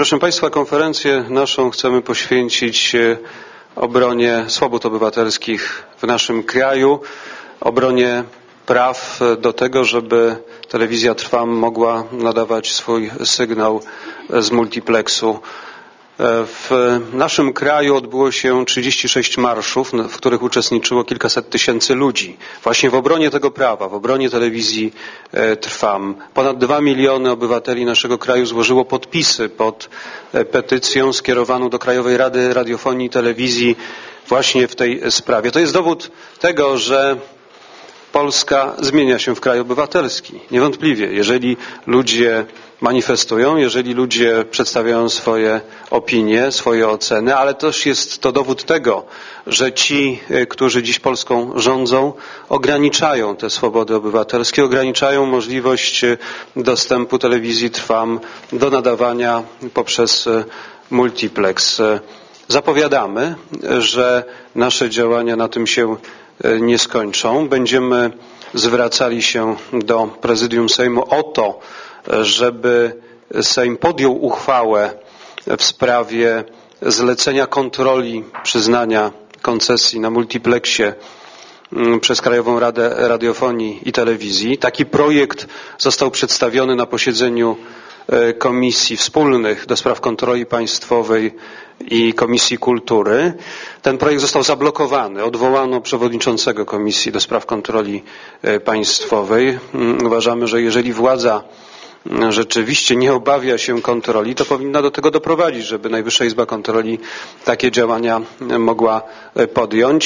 Proszę Państwa, konferencję naszą chcemy poświęcić e, obronie swobód obywatelskich w naszym kraju, obronie praw do tego, żeby telewizja Trwam mogła nadawać swój sygnał z multiplexu. W naszym kraju odbyło się 36 marszów, w których uczestniczyło kilkaset tysięcy ludzi. Właśnie w obronie tego prawa, w obronie telewizji Trwam. Ponad dwa miliony obywateli naszego kraju złożyło podpisy pod petycją skierowaną do Krajowej Rady Radiofonii i Telewizji właśnie w tej sprawie. To jest dowód tego, że Polska zmienia się w kraj obywatelski. Niewątpliwie, jeżeli ludzie manifestują, jeżeli ludzie przedstawiają swoje opinie, swoje oceny, ale też jest to dowód tego, że ci, którzy dziś Polską rządzą, ograniczają te swobody obywatelskie, ograniczają możliwość dostępu telewizji Trwam do nadawania poprzez multiplex. Zapowiadamy, że nasze działania na tym się nie skończą. Będziemy zwracali się do prezydium Sejmu o to, żeby Sejm podjął uchwałę w sprawie zlecenia kontroli przyznania koncesji na multiplexie przez Krajową Radę Radiofonii i Telewizji. Taki projekt został przedstawiony na posiedzeniu Komisji Wspólnych do Spraw Kontroli Państwowej i Komisji Kultury. Ten projekt został zablokowany. Odwołano przewodniczącego Komisji do Spraw Kontroli Państwowej. Uważamy, że jeżeli władza rzeczywiście nie obawia się kontroli, to powinna do tego doprowadzić, żeby Najwyższa Izba Kontroli takie działania mogła podjąć.